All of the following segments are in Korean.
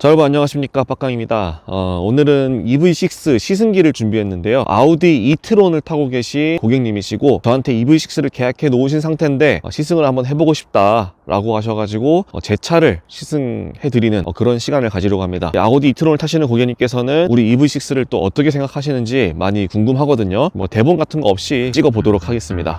자, 여러분 안녕하십니까 빡강입니다. 어, 오늘은 EV6 시승기를 준비했는데요. 아우디 이트론을 타고 계신 고객님이시고 저한테 EV6를 계약해 놓으신 상태인데 어, 시승을 한번 해보고 싶다 라고 하셔가지고 어, 제 차를 시승해 드리는 어, 그런 시간을 가지려고 합니다. 이 아우디 이트론을 타시는 고객님께서는 우리 EV6를 또 어떻게 생각하시는지 많이 궁금하거든요. 뭐 대본 같은 거 없이 찍어 보도록 하겠습니다.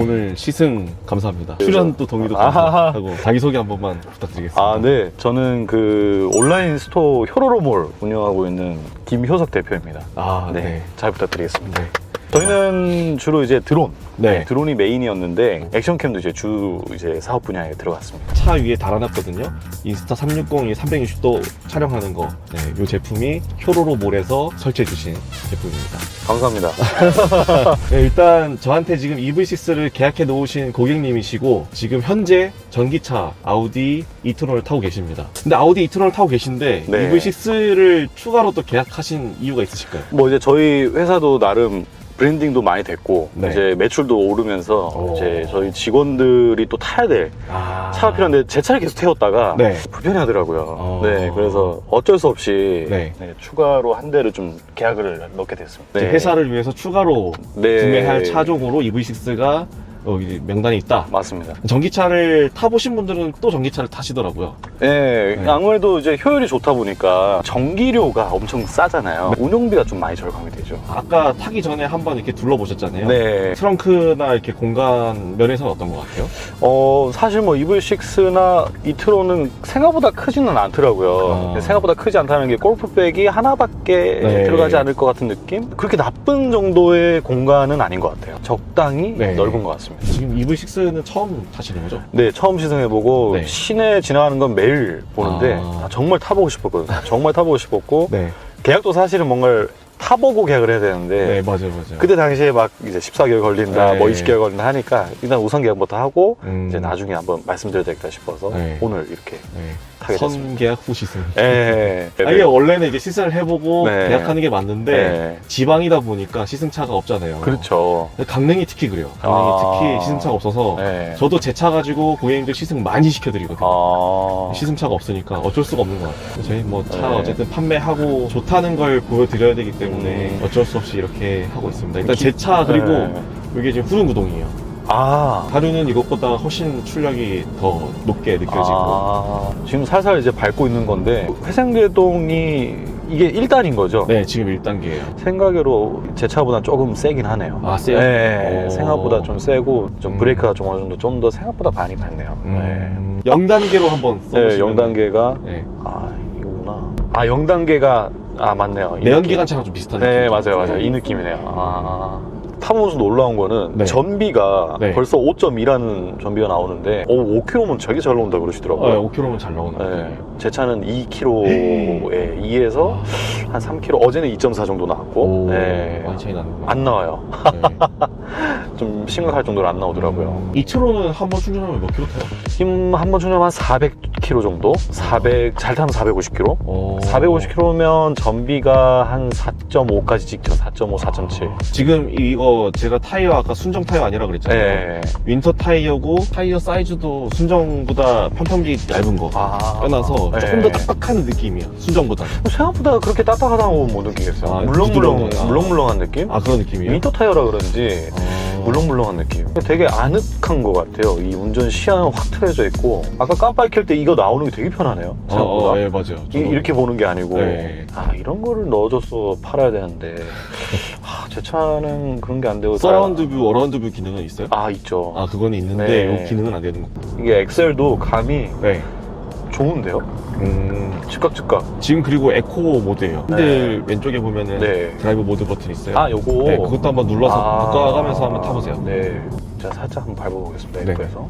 오늘 시승 감사합니다. 출연 또 동의도. 감사하고 자기소개 한 번만 부탁드리겠습니다. 아, 네. 저는 그 온라인 스토어 효로로몰 운영하고 있는 김효석 대표입니다. 아, 네. 네. 잘 부탁드리겠습니다. 네. 저희는 주로 이제 드론. 네. 드론이 메인이었는데 액션캠도 이제 주 이제 사업 분야에 들어갔습니다. 차 위에 달아놨거든요. 인스타 360이 360도 촬영하는 거. 네, 이 제품이 효로로 몰에서 설치해 주신 제품입니다. 감사합니다. 네, 일단 저한테 지금 EV6를 계약해 놓으신 고객님이시고 지금 현재 전기차 아우디 이트론을 타고 계십니다. 근데 아우디 이트론을 타고 계신데 네. EV6를 추가로 또 계약하신 이유가 있으실까요? 뭐 이제 저희 회사도 나름 브랜딩도 많이 됐고 네. 이제 매출도 오르면서 오. 이제 저희 직원들이 또 타야 될 아... 차가 필요한데 제 차를 계속 태웠다가 네. 불편해하더라고요. 어. 네, 그래서 어쩔 수 없이 네. 네, 추가로 한 대를 좀 계약을 넣게 됐습니다. 이제 회사를 위해서 추가로 네. 구매할 차종으로 EV6가 여기 명단에 있다. 맞습니다. 전기차를 타보신 분들은 또 전기차를 타시더라고요. 네, 네. 아무래도 이제 효율이 좋다 보니까 전기료가 엄청 싸잖아요. 운영비가 좀 많이 절감이 되죠. 아까 타기 전에 한번 이렇게 둘러보셨잖아요. 네. 트렁크나 이렇게 공간 면에서는 어떤 것 같아요? 어, 사실 뭐 EV6나 이트로는 생각보다 크지는 않더라고요. 아. 생각보다 크지 않다는 게 골프백이 하나밖에 네. 들어가지 않을 것 같은 느낌? 그렇게 나쁜 정도의 공간은 아닌 것 같아요. 적당히 네. 넓은 것 같습니다. 지금 EV6는 처음 타시는 거죠? 네, 처음 시승해보고 네. 시내 지나가는 건 매일 보는데 아. 아, 정말 타보고 싶었거든요. 정말 타보고 싶었고 네. 계약도 사실은 뭔가를 타보고 계약을 해야 되는데 네, 맞아요, 맞아요. 그때 당시에 막 이제 14개월 걸린다, 네. 뭐 20개월 걸린다 하니까 일단 우선 계약부터 하고 음. 이제 나중에 한번 말씀드려야 되겠다 싶어서 네. 오늘 이렇게 네. 타게 됐습니다. 선계약 후 시승. 예. 아, 이게 원래는 이제 시승을 해보고 네. 계약하는 게 맞는데 네. 지방이다 보니까 시승차가 없잖아요. 그렇죠. 강릉이 특히 그래요. 강릉이 아. 특히 시승차가 없어서 네. 저도 제 차 가지고 고객님들 시승 많이 시켜드리거든요. 아. 시승차가 없으니까 어쩔 수가 없는 것 같아요. 저희 뭐 차 네. 어쨌든 판매하고 좋다는 걸 보여드려야 되기 때문에 음. 어쩔 수 없이 이렇게 하고 있습니다. 일단 제 차 그리고 네. 이게 지금 후륜 구동이에요. 아. 하륜은 이것보다 훨씬 출력이 더 높게 느껴지고 아, 지금 살살 이제 밟고 있는 건데 회생제동이 이게 1단인 거죠? 네 지금 1단계예요. 생각으로 제 차보다 조금 세긴 하네요. 아, 세요? 네, 오. 생각보다 좀 세고 좀 음. 브레이크가 좀 어느 정도 좀 더 생각보다 많이 밟네요. 음, 0단계로 한번 네, 써보시면 0단계가 네. 아 이거구나. 아 0단계가 아 맞네요. 이 내연기관차랑 좀 비슷한 네 느낌. 맞아요 맞아요 이 느낌이네요. 아. 타보면서 놀라운 거는 네. 전비가 네. 벌써 5.2라는 전비가 나오는데 오 5km면 되게 잘 나온다 그러시더라고요. 어, 5km면 잘 나오는 것 네. 제 차는 2km에 2에서 한 3km 어제는 2.4 정도 나왔고 오, 네, 많이 차이 나는 안 나와요. 네. 좀 심각할 정도로 안 나오더라고요. 이 트로는 한번 충전하면 몇 킬로 타요? 힘 한 번 충전하면 400km 정도? 400, 잘 타면 450km? 어. 450km면 전비가 한 4.5까지 찍죠. 4.5, 4.7. 지금 이거 제가 타이어 아까 순정 타이어 아니라 그랬잖아요. 네. 윈터 타이어고 타이어 사이즈도 순정보다 편평기 얇은 거 아. 빼놔서 네. 조금 더 딱딱한 느낌이야. 순정보다. 생각보다 그렇게 딱딱하다고 못 느끼겠어요. 아, 물렁물렁, 부드러워요. 물렁물렁한 느낌? 아 그런 느낌이에요? 윈터 타이어라 그런지 어. 물렁물렁한 느낌. 되게 아늑한 것 같아요. 이 운전 시야는 확 트여져 있고 아까 깜빡이 켤 때 이거 나오는 게 되게 편하네요. 어, 생각보다. 어, 예 맞아요. 이, 저도. 이렇게 보는 게 아니고 네. 아 이런 거를 넣어줘서 팔아야 되는데 아, 제 차는 그런 게 안 되고 서라운드 뷰, 어라운드 뷰 기능은 있어요? 아 있죠. 아 그거는 있는데 네. 이 기능은 안 되는 거. 이게 엑셀도 감이 네. 좋은데요? 음, 즉각 즉각. 지금 그리고 에코 모드예요. 핸들 왼쪽에 보면은 네. 드라이브 모드 버튼 있어요. 아 요거. 네, 그것도 한번 눌러서 아. 바꿔가면서 한번 타보세요. 네. 제가 살짝 한번 밟아보겠습니다. 네. 에코에서.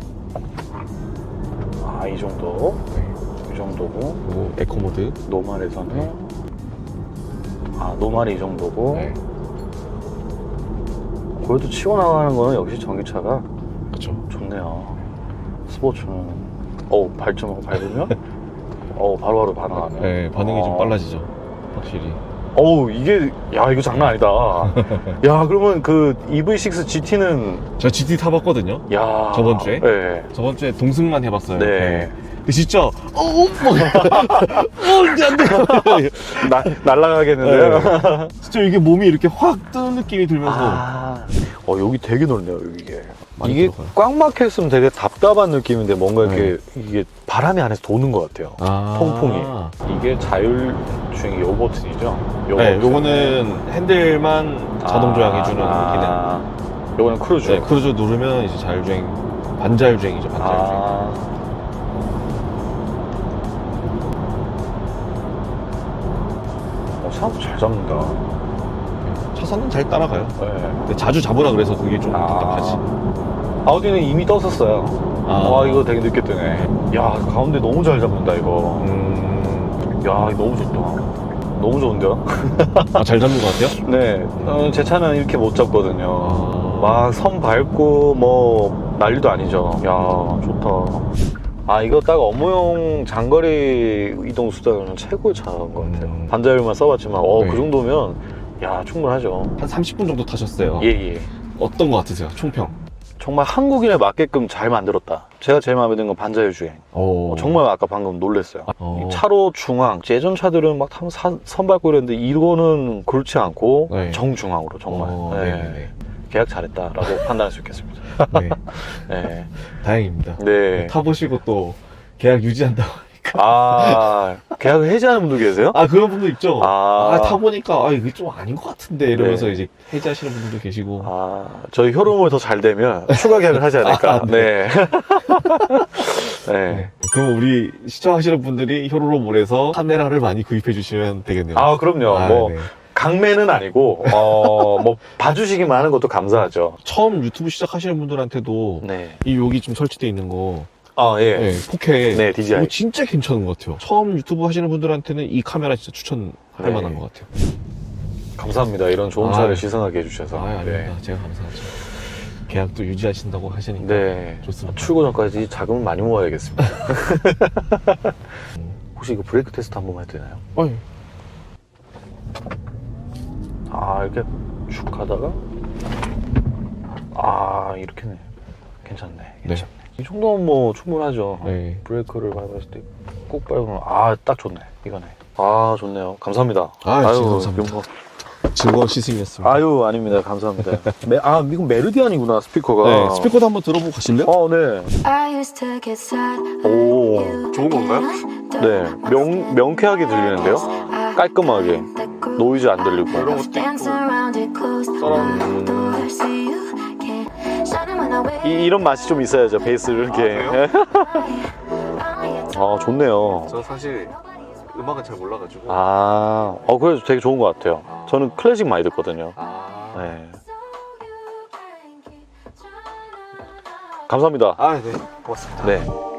아 이 정도. 네. 이 정도고 그리고 에코 모드. 노말에서는 네. 아 노말이 이 정도고. 네. 그래도 치고 나가는 거는 역시 전기차가 그렇죠. 좋네요. 스포츠는 어 발전하고 밟으면 어 바로바로 반응하네. 네, 반응이 좀 어. 빨라지죠. 확실히. 어우 이게 야 이거 장난 아니다. 야 그러면 그 EV6 GT는 저 GT 타봤거든요. 야 저번 주에? 네. 저번 주에 동승만 해봤어요. 네. 근데 진짜 어, 어, 뭐, 어, 이제 안 돼. 나, 날라가겠는데요? 진짜 이게 몸이 이렇게 확 뜨는 느낌이 들면서 아, 어, 여기 되게 넓네요, 이게. 많이 이게 들어가요. 꽉 막혀있으면 되게 답답한 느낌인데 뭔가 이렇게 네. 이게 바람이 안에서 도는 것 같아요. 아. 통풍이. 이게 자율 주행 요 버튼이죠? 요 네, 버튼. 요거는 핸들만 자동 조향해주는 기능. 아, 요거는 크루즈. 네, 크루즈 누르면 이제 자율주행, 반자율주행이죠, 반자율주행. 아. 생각보다 잘 잡는다. 차선은 잘 따라가요. 네. 근데 자주 잡으라 그래서 그게 좀 답답하지. 아우디는 이미 떴었어요. 아. 와, 이거 되게 늦게 뜨네. 야, 가운데 너무 잘 잡는다, 이거. 음, 야, 이거 너무 좋다. 너무 좋은데요? 아, 잘 잡는 것 같아요? 네. 어, 제 차는 이렇게 못 잡거든요. 아. 막선 밟고 뭐 난리도 아니죠. 야, 좋다. 아, 이거 딱 업무용 장거리 이동 수단은 최고의 차인 것 같아요. 음. 반자율만 써봤지만, 어, 네. 그 정도면, 야, 충분하죠. 한 30분 정도 타셨어요. 예, 예. 어떤 것 같으세요? 총평. 정말 한국인에 맞게끔 잘 만들었다. 제가 제일 마음에 드는 건 반자율 주행. 오. 어, 정말 아까 방금 놀랬어요. 어. 이 차로 중앙, 예전 차들은 막 타면 산, 선 밟고 이랬는데 이거는 그렇지 않고 네. 정중앙으로 정말 어, 네. 네네네. 계약 잘했다라고 판단할 수 있겠습니다. 네, 네. 다행입니다. 네. 타보시고 또 계약 유지한다고 하니까. 아, 계약을 해지하는 분도 계세요? 아, 그런 분도 있죠. 아. 아, 타보니까, 아, 이게 좀 아닌 것 같은데. 이러면서 네. 이제 해지하시는 분들도 계시고. 아, 저희 효름을 더잘 되면 추가 계약을 하지 않을까. 아, 네. 네. 네. 그럼 우리 시청하시는 분들이 효로로 몰에서 카메라를 많이 구입해 주시면 되겠네요. 아, 그럼요. 아, 뭐, 네. 강매는 아니고, 어, 뭐, 봐주시기만 하는 것도 감사하죠. 처음 유튜브 시작하시는 분들한테도 네. 이 여기 좀 설치되어 있는 거 아, 예. 네, 4K 네, DJI. 이거 진짜 괜찮은 것 같아요. 처음 유튜브 하시는 분들한테는 이 카메라 진짜 추천할 네. 만한 것 같아요. 감사합니다. 이런 좋은 아, 차를 네. 시선하게 해주셔서. 아, 아닙니다. 제가 감사하죠. 계약도 유지하신다고 하시니까. 네. 좋습니다. 출고 전까지 자금을 많이 모아야겠습니다. 혹시 이거 브레이크 테스트 한 번만 해도 되나요? 어이, 아, 이렇게 쭉 가다가, 아, 이렇게네. 괜찮네. 괜찮네. 이 정도면 뭐 충분하죠. 네. 브레이크를 밟았을 때 꼭 밟으면, 아, 딱 좋네. 이거네. 아, 좋네요. 감사합니다. 아, 진짜 감사합니다. 이거 뭐- 즐거운 시승이었습니다. 아유, 아닙니다. 감사합니다. 메, 아, 이건 메르디안이구나, 스피커가. 네, 스피커도 한번 들어보고 가실래요? 어, 네. Sad. 오, 좋은 건가요? 네, 명, 명쾌하게 들리는데요? 깔끔하게. 노이즈 안 들리고. 이런 것도 이, 이런 맛이 좀 있어야죠, 베이스를 이렇게. 아, 좋네요. 저 사실 음악은 잘 몰라가지고. 아, 어, 그래서 되게 좋은 것 같아요. 저는 클래식 많이 듣거든요. 아. 네. 감사합니다. 아, 네. 고맙습니다. 네.